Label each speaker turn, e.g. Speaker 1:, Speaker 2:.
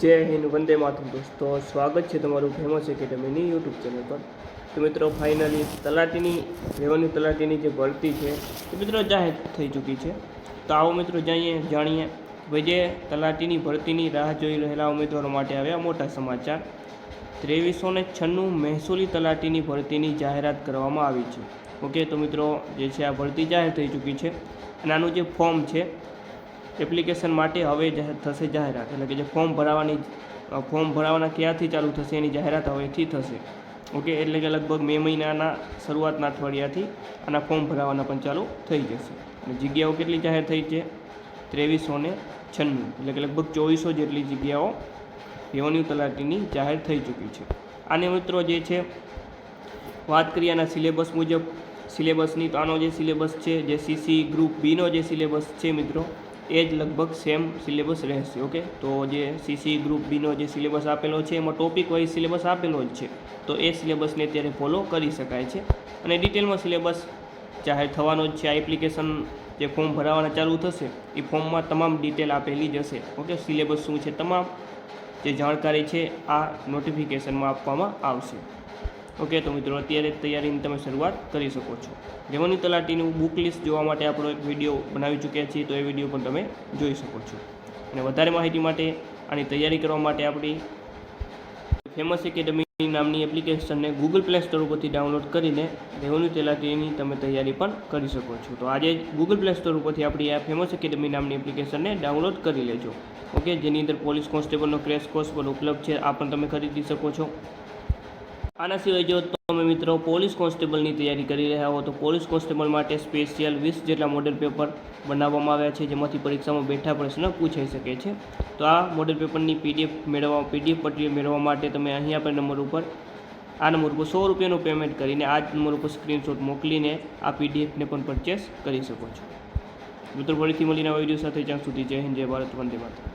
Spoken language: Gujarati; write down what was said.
Speaker 1: જય હિન્દ, વંદે માતરમ દોસ્તો. સ્વાગત છે તમારું ફેમસ એકેડમીની યુટ્યુબ ચેનલ પર. તો મિત્રો, ફાઇનલી તલાટીની, રેવન્યુ તલાટીની જે ભરતી છે, એ મિત્રો જાહેર થઈ ચૂકી છે. તો આવો મિત્રો જાણીએ. જાણીએ ભાઈ જે તલાટીની ભરતીની રાહ જોઈ રહેલા ઉમેદવારો માટે આવ્યા મોટા સમાચાર. ત્રેવીસો ને છન્નું મહેસૂલી તલાટીની ભરતીની જાહેરાત કરવામાં આવી છે. ઓકે, તો મિત્રો, જે છે, આ ભરતી જાહેર થઈ ચૂકી છે. અને આનું જે ફોર્મ છે એપ્લિકેશન માટે હવે થશે જાહેરાત. એટલે કે જે ફોર્મ ભરાવાની, ફોર્મ ભરાવાના ક્યાંથી ચાલુ થશે એની જાહેરાત હવેથી થશે. ઓકે એટલે કે લગભગ મે મહિનાના શરૂઆતના અઠવાડિયાથી આના ફોર્મ ભરાવાના પણ ચાલુ થઈ જશે. અને જગ્યાઓ કેટલી જાહેર થઈ છે? ત્રેવીસો ને છન્નું. એટલે કે લગભગ ચોવીસો જેટલી જગ્યાઓ રેવન્યુ તલાટીની જાહેર થઈ ચૂકી છે. આને મિત્રો જે છે, વાત કરીએ આના સિલેબસ મુજબ. સિલેબસની તો આનો જે સિલેબસ છે, જે સીસી ગ્રુપ બીનો જે સિલેબસ છે મિત્રો એ જ લગભગ સેમ સિલેબસ રહેશે ઓકે તો જે સીસી ગ્રુપ બીનો જે સિલેબસ આપેલો છે, એમાં ટોપિક વાઇઝ સિલેબસ આપેલો જ છે. તો એ સિલેબસને અત્યારે ફોલો કરી શકાય છે. અને ડિટેલમાં સિલેબસ જાહેર થવાનો જ છે, આ એપ્લિકેશન જે ફોર્મ ભરાવાના ચાલુ થશે, એ ફોર્મમાં તમામ ડિટેલ આપેલી જ હશે ઓકે સિલેબસ શું છે, તમામ જે જાણકારી છે, આ નોટિફિકેશનમાં આપવામાં આવશે. ઓકે, તો મિત્રો, અત્યારે તૈયારીની તમે શરૂઆત કરી શકો છો. રેવન્યુ તલાટીનું બુક લિસ્ટ જોવા માટે આપણો એક વીડિયો બનાવી ચૂક્યા છીએ, તો એ વીડિયો પણ તમે જોઈ શકો છો. અને વધારે માહિતી માટે આની તૈયારી કરવા માટે આપણી ફેમસ એકેડમી નામની એપ્લિકેશનને ગૂગલ પ્લે સ્ટોર ઉપરથી ડાઉનલોડ કરીને રેવન્યુ તલાટીની તમે તૈયારી પણ કરી શકો છો. તો આજે ગૂગલ પ્લે સ્ટોર ઉપરથી આપણી આ ફેમસ એકેડમી નામની એપ્લિકેશનને ડાઉનલોડ કરી લેજો. ઓકે, જેની અંદર પોલીસ કોન્સ્ટેબલનો ક્રેશ કોર્સ પણ ઉપલબ્ધ છે, આ પણ તમે ખરીદી શકો છો. આના સિવાય જો તમે મિત્રો પોલીસ કોન્સ્ટેબલની તૈયારી કરી રહ્યા હો, તો પોલીસ કોન્સ્ટેબલ માટે સ્પેશિયલ વીસ જેટલા મોડેલ પેપર બનાવવામાં આવ્યા છે, જેમાંથી પરીક્ષામાં બેઠા પ્રશ્ન પૂછાઈ શકે છે. તો આ મોડેલ પેપરની પીડીએફ મેળવવા, પીડીએફ પટ્ટી મેળવવા માટે તમે અહીં આપેલ નંબર ઉપર આ નંબર ઉપર સો રૂપિયાનું પેમેન્ટ કરીને આ જ નંબર ઉપર સ્ક્રીનશોટ મોકલીને આ પીડીએફને પણ પરચેસ કરી શકો છો. મિત્રો, ફરીથી મળીને આ વીડિયો સાથે જ્યાં સુધી જય હિન્દ, જય ભારત, વંદે માતરમ.